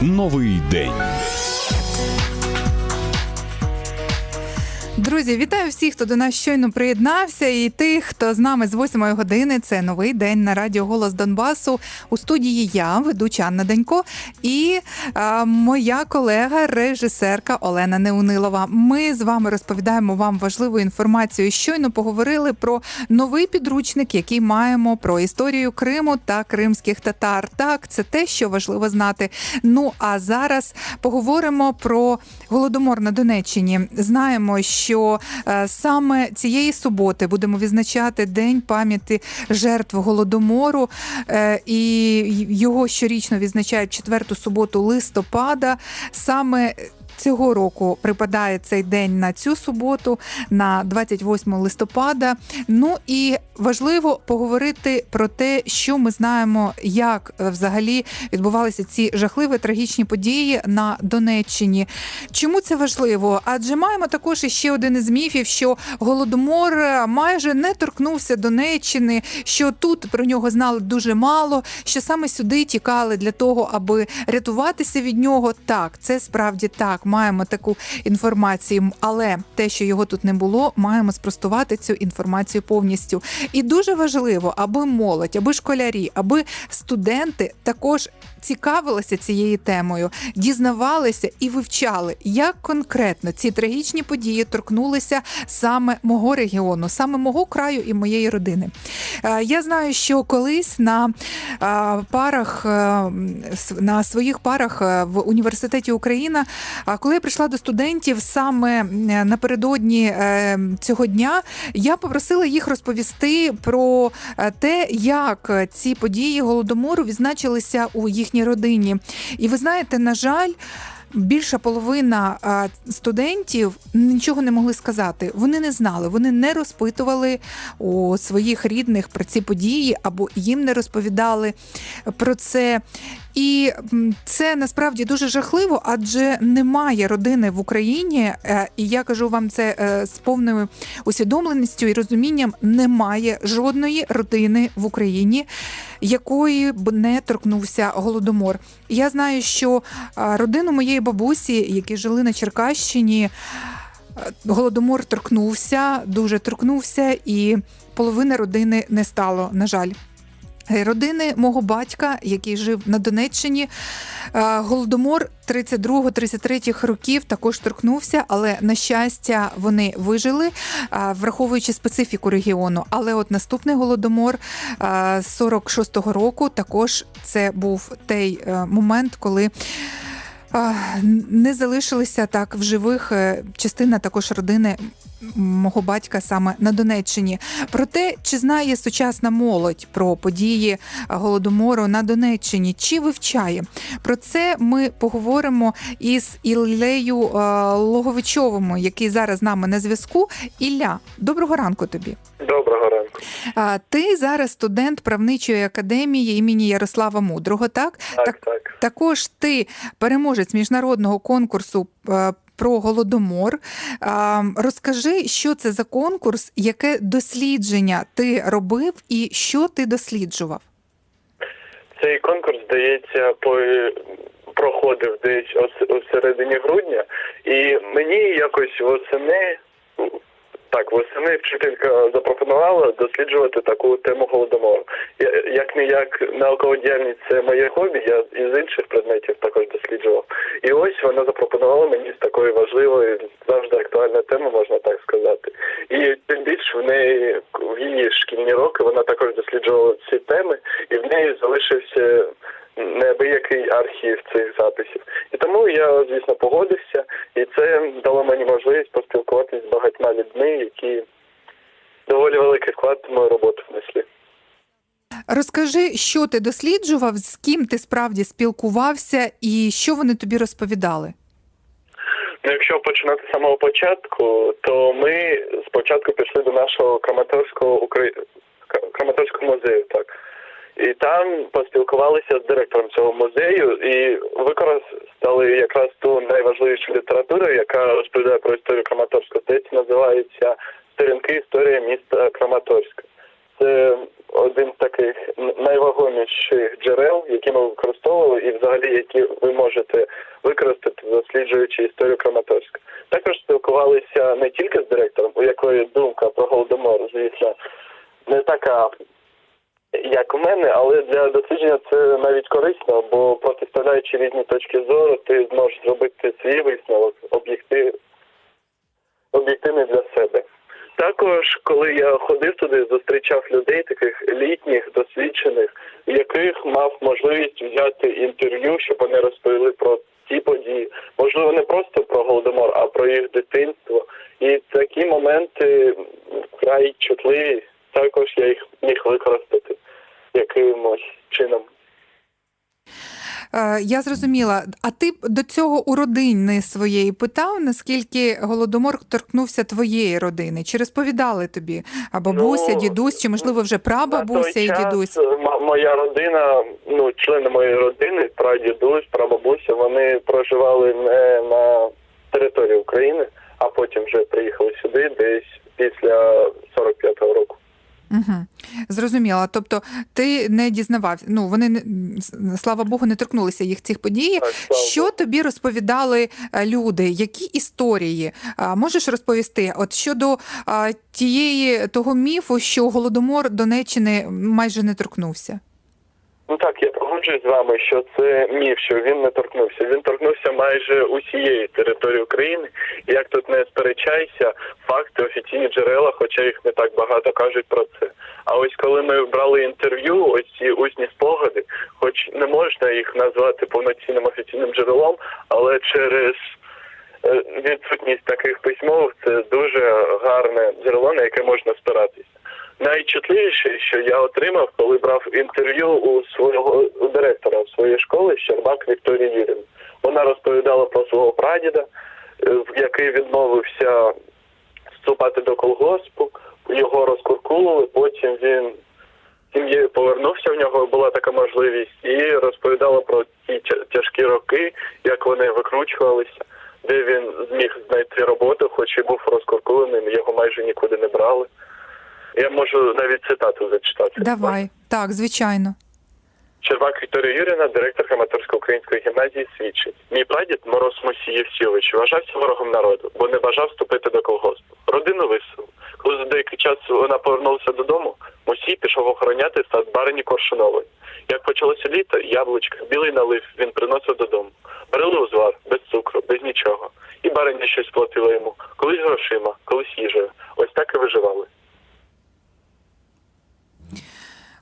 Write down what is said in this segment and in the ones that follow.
Новий день. Друзі, вітаю всіх, хто до нас щойно приєднався, і тих, хто з нами з 8 години. Це новий день на радіо Голос Донбасу. У студії я, ведуча Анна Данько, і а, моя колега, режисерка Олена Неунилова. Ми з вами розповідаємо вам важливу інформацію. Щойно поговорили про новий підручник, який маємо про історію Криму та кримських татар. Так, це те, що важливо знати. Ну а зараз поговоримо про голодомор на Донеччині. Знаємо, що е, саме цієї суботи будемо відзначати День пам'яті жертв голодомору, е, і його щорічно відзначають четверту суботу листопада. Саме Цього року припадає цей день на цю суботу, на 28 листопада. Ну і важливо поговорити про те, що ми знаємо, як е, взагалі відбувалися ці жахливі трагічні події на Донеччині. Чому це важливо? Адже маємо також іще один із міфів, що голодомор е, майже не торкнувся Донеччини, що тут про нього знали дуже мало, що саме сюди тікали для того, аби рятуватися від нього. Так, це справді так. Маємо таку інформацію, але те, що його тут не було, маємо спростувати цю інформацію повністю. І дуже важливо, аби молодь, аби школярі, аби студенти також цікавилися цією темою, дізнавалися і вивчали, як конкретно ці трагічні події торкнулися саме мого регіону, саме мого краю і моєї родини. Е, Я знаю, що колись на е, парах е, на своїх парах в університеті Україна, коли я прийшла до студентів саме напередодні цього дня, я попросила їх розповісти про те, як ці події голодомору відзначилися у їхній родині. І ви знаєте, на жаль. Більша половина студентів нічого не могли сказати. Вони не знали, вони не розпитували у своїх рідних про ці події або їм не розповідали про це. І це насправді дуже жахливо, адже немає родини в Україні. е, І я кажу вам це е, з повною усвідомленістю і розумінням: немає жодної родини в Україні, якої б не торкнувся голодомор. Я знаю, що родину моєї бабусі, які жили на Черкащині, е, голодомор торкнувся, дуже торкнувся, і половини родини не стало, на жаль. Е, Родини мого батька, який жив на Донеччині, е, голодомор 32-33 років також торкнувся, але на щастя вони вижили, е, враховуючи специфіку регіону. Але от наступний голодомор е, 46-го року також це був той е, момент, коли. Не залишилися так в живих е, частина також родини мого батька саме на Донеччині. Про те, чи знає сучасна молодь про події голодомору на Донеччині, чи вивчає про це ми поговоримо із Іллею е, Логовичовим, який зараз з нами на зв'язку. Ілля, доброго ранку тобі. Доброго Ти зараз студент правничої академії імені Ярослава Мудрого, так? Так, так. Також ти переможець міжнародного конкурсу е, про голодомор. Розкажи, що це за конкурс, яке дослідження ти робив і що ти досліджував? Цей конкурс, здається, по проходив десь у середині грудня, і мені якось восени. Так, восени вчителька запропонувала досліджувати таку тему голодомору. Як не як наукова діяльність це моє хобі, я із інших предметів також досліджував. І ось вона запропонувала мені з такої важливої, завжди актуальної теми, можна так сказати. І тим більше в неї в її шкільні роки вона також досліджувала ці теми, і в неї залишився неабиякий архів цих записів. І тому я, звісно, погодився, і це дало мені можливість поспілкуватися з багатьма людьми, які доволі великий вклад в мою роботу внесли. Розкажи, що ти досліджував, з ким ти справді спілкувався, і що вони тобі розповідали? Ну, якщо починати з самого початку, то ми спочатку пішли до нашого Краматорського Украї... Краматорського музею, так. І там поспілкувалися з директором цього музею і використали якраз ту найважливішу літературу, яка розповідає про історію Краматорського. Здається, називається сторінки історії міста Краматорська. Це один з таких найвагоміших джерел, які ми використовували, і взагалі які ви можете використати, досліджуючи історію Краматорська. Також спілкувалися не тільки з директором, у якої думка про голодомор, звісно, не така, як у мене, але для дослідження це навіть корисно, бо протиставляючи різні точки зору, ти зможеш зробити свій висновок об'єктив, об'єктивний для себе. Також, коли я ходив туди, зустрічав людей, таких літніх, досвідчених, яких мав можливість взяти інтерв'ю, щоб вони розповіли про ті події. Можливо, не просто про голодомор, а про їх дитинство. І такі моменти вкрай чутливі. Також я їх міг використати якимось чином. Е, Я зрозуміла. А ти до цього у родини своєї питав, наскільки голодомор торкнувся твоєї родини? Чи розповідали тобі а бабуся, Ну, дідусь, чи можливо вже прабабуся і дідусь? м- моя родина, ну члени моєї родини, прадідусь, прабабуся, вони проживали не на території України, а потім вже приїхали сюди, десь після 45-го року. Угу. Зрозуміла. Тобто ти не дізнавався. Ну вони не слава Богу, не торкнулися їх цих подій. Так, Що Богу. тобі розповідали е, люди? Які історії можеш розповісти? От щодо тієї того міфу, що голодомор Донеччини майже не торкнувся. Ну так, я погоджуюсь з вами, що це міф, що він не торкнувся. Він торкнувся майже усієї території України. Як тут не сперечайся, факти, офіційні джерела, хоча їх не так багато кажуть про це. А ось коли ми брали інтерв'ю, ось ці усні спогади, хоч не можна їх назвати повноцінним офіційним джерелом, але через е, відсутність таких письмових це дуже гарне джерело, на яке можна спиратися. Найчутливіше, що я отримав, коли брав інтерв'ю у свого у директора своєї школи Щербак Вікторії Юрівни. Вона розповідала про свого прадіда, е, в який відмовився вступати до колгоспу, його розкуркулили, потім він сім'єю повернувся, в нього була така можливість, і розповідала про ті тяжкі роки, як вони викручувалися, де він зміг знайти роботу, хоч і був розкуркуленим, його майже нікуди не брали. Я можу навіть цитату зачитати. Давай, так, звичайно. Червак Вікторія Юріна, директор Краматорсько-української гімназії, свідчить. Мій прадід Мороз Мосій Євсійович вважався ворогом народу, бо не бажав вступити до колгоспу. Родину виселив. Коли за деякий час вона повернулася додому, Мосій пішов охороняти сад барині Коршунової. Як почалося літо, яблучка, білий налив він приносив додому. Варили узвар, без цукру, без нічого. І бариня щось платила йому. Колись грошима, колись їжею. Ось так і виживали.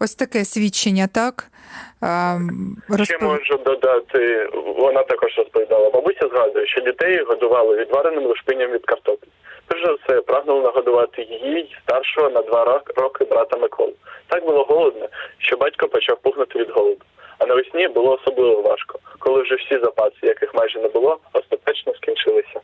Ось таке свідчення, так? Ще можу додати, вона також розповідала. Бабуся згадує, що дітей годували відвареним лушпинням від картоплі. Перш за все, прагнули нагодувати її старшого на два роки брата Миколу. Так було голодно, що батько почав пухнути від голоду. А навесні було особливо важко, коли вже всі запаси, яких майже не було, остаточно скінчилися.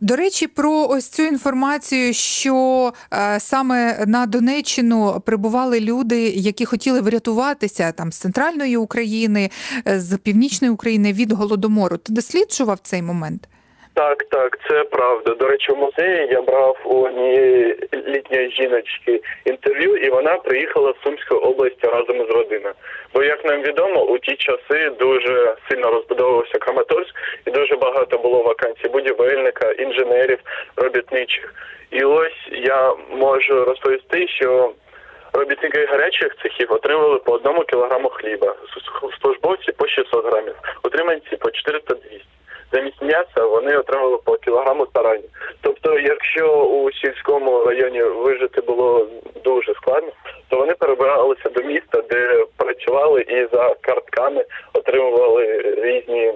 До речі, про ось цю інформацію, що е, саме на Донеччину прибували люди, які хотіли врятуватися там з центральної України, е, з північної України від голодомору. Ти досліджував цей момент? Так, так, це правда. До речі, в музеї я брав у однієї літньої жіночки інтерв'ю, і вона приїхала з Сумської області разом із родиною. Бо, як нам відомо, у ті часи дуже сильно розбудовувався Краматорськ, і дуже багато було вакансій будівельника, інженерів, робітничих. І ось я можу розповісти, що робітники гарячих цехів отримували по одному кілограму хліба, службовці по 600 грамів, утриманці по 400-200 замість м'яса вони отримали по кілограму тарані. Тобто, якщо у сільському районі вижити було дуже складно, то вони перебиралися до міста, де працювали і за картками отримували різні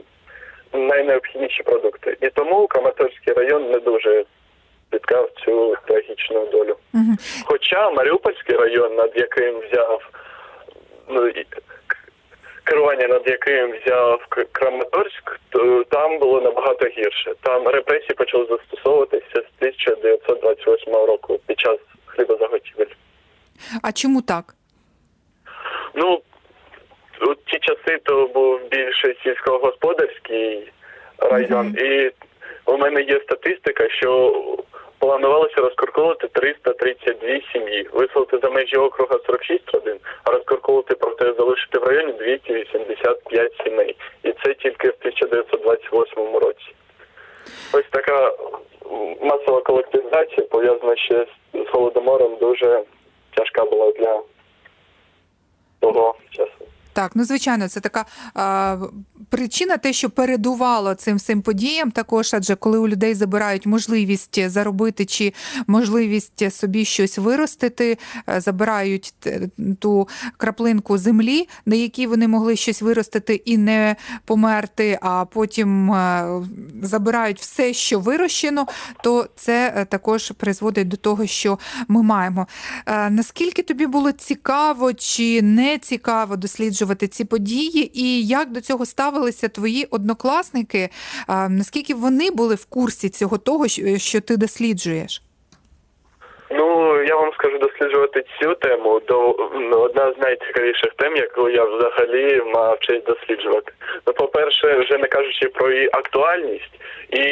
найнеобхідніші продукти. І тому Краматорський район не дуже спіткав цю трагічну долю. Угу. Хоча Маріупольський район, над яким взяв ну, керування, над яким взяв Краматорськ, то там було набагато гірше. Там репресії почали застосовуватися з 1928 року під час хлібозаготівель. А чому так? Ну, у ті часи то був більше сільськогосподарський район, і у мене є статистика, що планувалося розкуркулити 332 сім'ї, виселити за межі округа 46 родин, а розкуркулити, проте залишити в районі 285 сімей. І це тільки в 1928 році. Ось така масова колективізація пов'язана ще з голодомором дуже тяжка була для того часу. Так, ну звичайно, це така а, причина, те, що передувало цим всім подіям, також адже коли у людей забирають можливість заробити чи можливість собі щось виростити, е, забирають т- ту краплинку землі, на якій вони могли щось виростити і не померти, а потім е, забирають все, що вирощено, то це е, також призводить до того, що ми маємо. Е, Наскільки тобі було цікаво чи не цікаво досліджувати ці події, і як до цього ставилися твої однокласники? Наскільки вони були в курсі цього того, що ти досліджуєш? Ну, я вам скажу досліджувати цю тему. До ну, одна з найцікавіших тем, яку я взагалі мав честь досліджувати. Ну, по-перше, вже не кажучи про її актуальність, і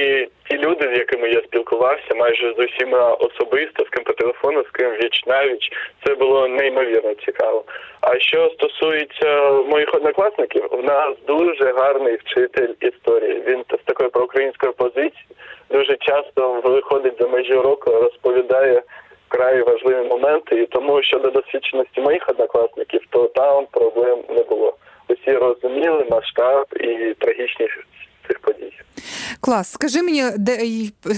ті люди, з якими я спілкувався, майже з усіма особисто, з ким по телефону, з ким віч навіч, це було неймовірно цікаво. А що стосується моїх однокласників, в нас дуже гарний вчитель історії. Він з такої проукраїнської позиції дуже часто виходить за межі уроку, розповідає вкрай важливі моменти. І тому щодо досвідченості моїх однокласників, то там проблем не було. Усі розуміли масштаб і трагічність цих подій. Клас, скажи мені де,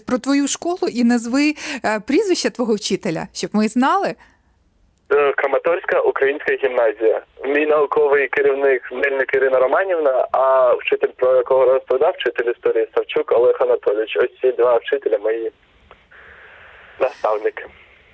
про твою школу і назви е, прізвище твого вчителя, щоб ми знали. Е, Краматорська українська гімназія. Мій науковий керівник Мельник Ірина Романівна, а вчитель, про якого розповідав, вчитель історії Савчук Олег Анатолійович. Ось ці два вчителя мої наставники,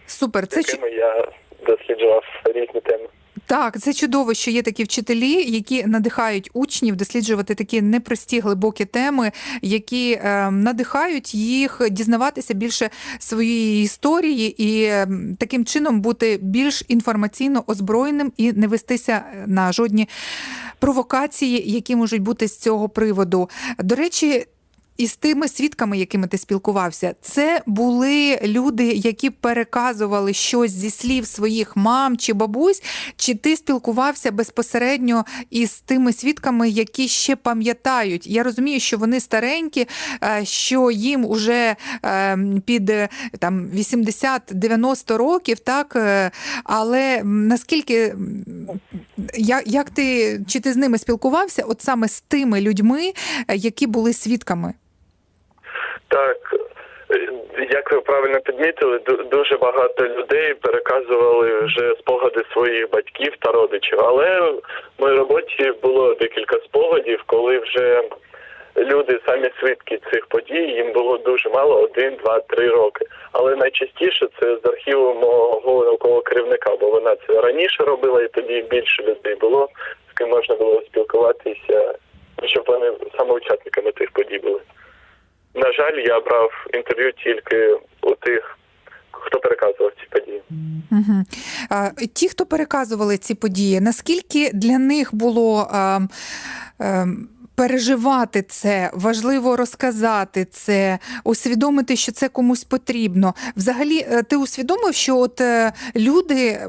Супер, це якими я досліджував різні теми. Так, це чудово, що є такі вчителі, які надихають учнів досліджувати такі непрості глибокі теми, які е, надихають їх дізнаватися більше своєї історії і е, таким чином бути більш інформаційно озброєним і не вестися на жодні провокації, які можуть бути з цього приводу. До речі. І з тими свідками, якими ти спілкувався, це були люди, які переказували щось зі слів своїх мам чи бабусь, чи ти спілкувався безпосередньо із тими свідками, які ще пам'ятають? Я розумію, що вони старенькі, е, що їм уже е, під е, там 80-90 років, так але наскільки як ти чи ти з ними спілкувався, от саме з тими людьми, які були свідками? Так, як ви правильно підмітили, ду- дуже багато людей переказували вже спогади своїх батьків та родичів. Але в моїй роботі було декілька спогадів, коли вже люди самі свідки цих подій, їм було дуже мало один, два, три роки. Але найчастіше це з архіву мого наукового керівника, бо вона це раніше робила, і тоді більше людей було, з ким можна було спілкуватися, щоб вони саме тих подій були. На жаль, я брав інтерв'ю тільки у тих, хто переказував ці події. Угу. А, ті, хто переказували ці події, наскільки для них було а, а, переживати це, важливо розказати це, усвідомити, що це комусь потрібно. Взагалі, е, ти усвідомив, що от е, люди.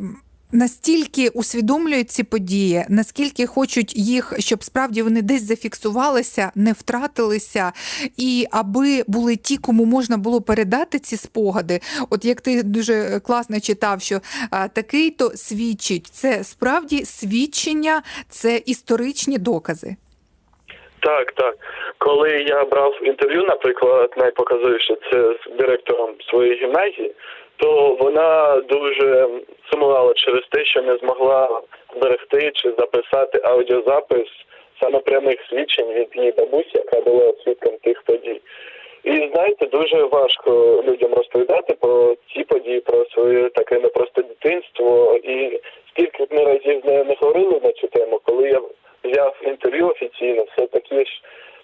Настільки усвідомлюють ці події, наскільки хочуть їх, щоб справді вони десь зафіксувалися, не втратилися, і аби були ті, кому можна було передати ці спогади. От як ти дуже класно читав, що такий то свідчить, це справді свідчення, це історичні докази. Так, так. Коли я брав інтерв'ю, наприклад, найпоказовіше це з директором своєї гімназії, то вона дуже сумувала через те, що не змогла зберегти чи записати аудіозапис саме прямих свідчень від її бабусі, яка була свідком тих подій. І знаєте, дуже важко людям розповідати про ці події, про своє таке непросте дитинство. І скільки б ми разів нею не говорили на цю тему, коли я взяв інтерв'ю офіційно, все такі ж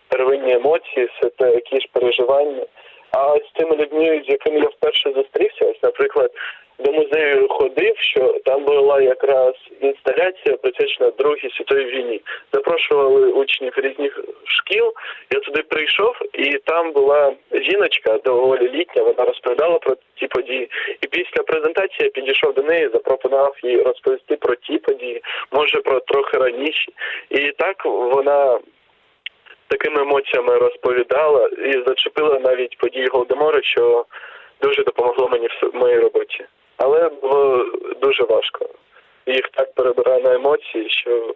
первинні емоції, все такі ж переживання. А з тими людьми, з якими я вперше зустрівся, ось, наприклад, до музею ходив, що там була якраз інсталяція присвячена Другій світовій війні. Запрошували учнів різних шкіл. Я туди прийшов, і там була жіночка доволі літня. Вона розповідала про ті події. І після презентації я підійшов до неї, запропонував їй розповісти про ті події, може про трохи раніше. І так вона такими емоціями розповідала і зачепила навіть події Голодомору, що дуже допомогло мені в моїй роботі. Але було дуже важко. Їх так перебирає на емоції, що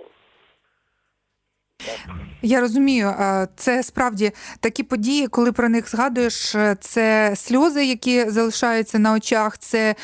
Я розумію, це справді такі події, коли про них згадуєш, е, це сльози, які залишаються на очах, це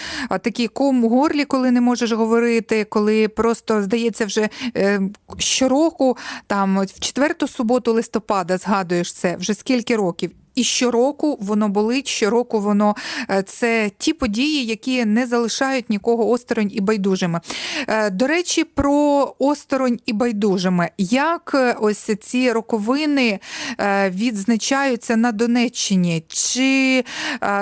такий ком у горлі, коли не можеш говорити, коли просто здається, вже е, щороку, там в четверту суботу листопада згадуєш це вже скільки років. І щороку воно болить, щороку воно е, це ті події, які не залишають нікого осторонь і байдужими. Е, До речі, про осторонь і байдужими. Як е, ось ці роковини відзначаються на Донеччині? Чи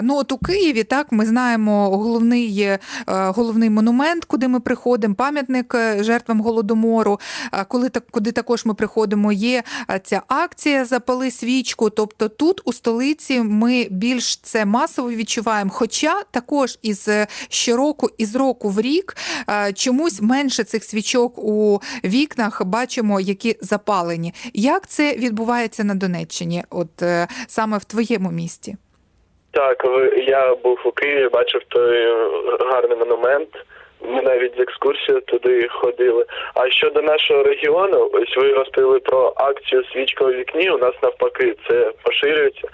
ну от у Києві так ми знаємо головний, головний монумент, куди ми приходимо, пам'ятник жертвам голодомору. Коли куди також ми приходимо, є ця акція Запали свічку. Тобто тут у столиці ми більш це масово відчуваємо. Хоча також із е, щороку, із року в рік е, чомусь менше цих свічок у вікнах бачимо, які запалені. Як це відбувається на Донеччині? От е, саме в твоєму місті? так, я був у Києві, бачив той гарний монумент. Ми навіть з екскурсією туди ходили. А щодо нашого регіону, ось ви розповіли про акцію свічка у вікні. У нас навпаки це поширюється.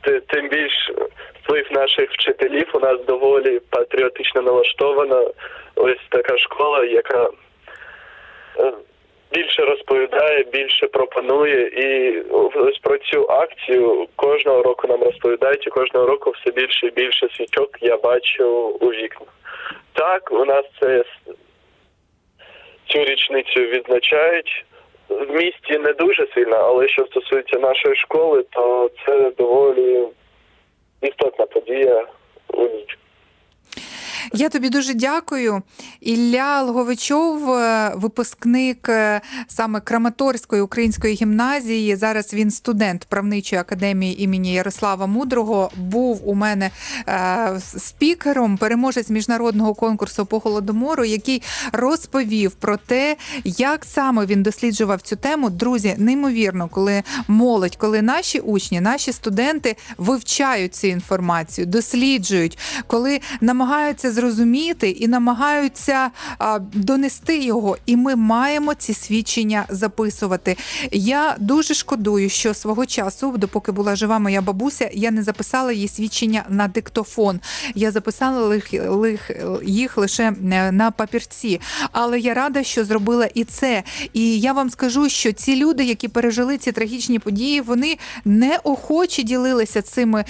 Ти- Тим більш вплив наших вчителів у нас доволі патріотично налаштована. Ось така школа, яка е, більше розповідає, більше пропонує. І ось про цю акцію кожного року нам розповідають, і кожного року все більше і більше свічок я бачу у вікнах. Так, у нас це цю річницю відзначають. В місті не дуже сильно, але що стосується нашої школи, то це доволі істотна подія у. Я тобі дуже дякую. Ілля Лговичов, е, випускник е, саме Краматорської української гімназії. Зараз він студент правничої академії імені Ярослава Мудрого. Був у мене е, спікером, переможець міжнародного конкурсу по голодомору, який розповів про те, як саме він досліджував цю тему. Друзі, неймовірно, коли молодь, коли наші учні, наші студенти вивчають цю інформацію, досліджують, коли намагаються зрозуміти і намагаються а, донести його. І ми маємо ці свідчення записувати. Я дуже шкодую, що свого часу, допоки була жива моя бабуся, я не записала її свідчення на диктофон. Я записала їх лише на папірці. Але я рада, що зробила і це. І я вам скажу, що ці люди, які пережили ці трагічні події, вони неохоче ділилися цими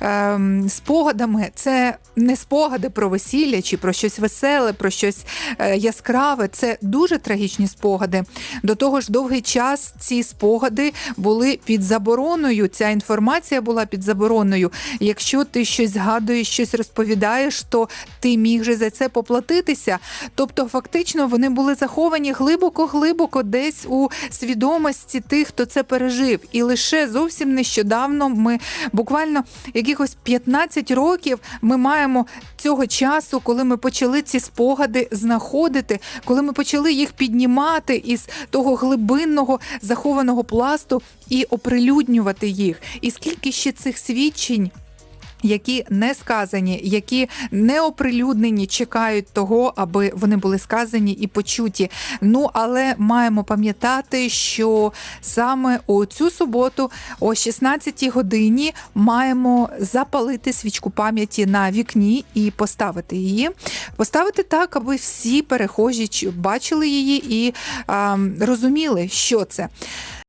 ем, спогадами. Це не спогади про весілля чи про щось веселе, про щось е, яскраве. Це дуже трагічні спогади. До того ж, довгий час ці спогади були під забороною. Ця інформація була під забороною. Якщо ти щось згадуєш, щось розповідаєш, то ти міг же за це поплатитися. Тобто, фактично, вони були заховані глибоко-глибоко десь у свідомості тих, хто це пережив. І лише зовсім нещодавно ми буквально якихось 15 років ми маємо цього часу, коли ми почали ці спогади знаходити, коли ми почали їх піднімати із того глибинного захованого пласту і оприлюднювати їх. І скільки ще цих свідчень. Які не сказані, які не оприлюднені, чекають того, аби вони були сказані і почуті. Ну але маємо пам'ятати, що саме у цю суботу, о 16-й годині, маємо запалити свічку пам'яті на вікні і поставити її. Поставити так, аби всі перехожі бачили її і а, розуміли, що це.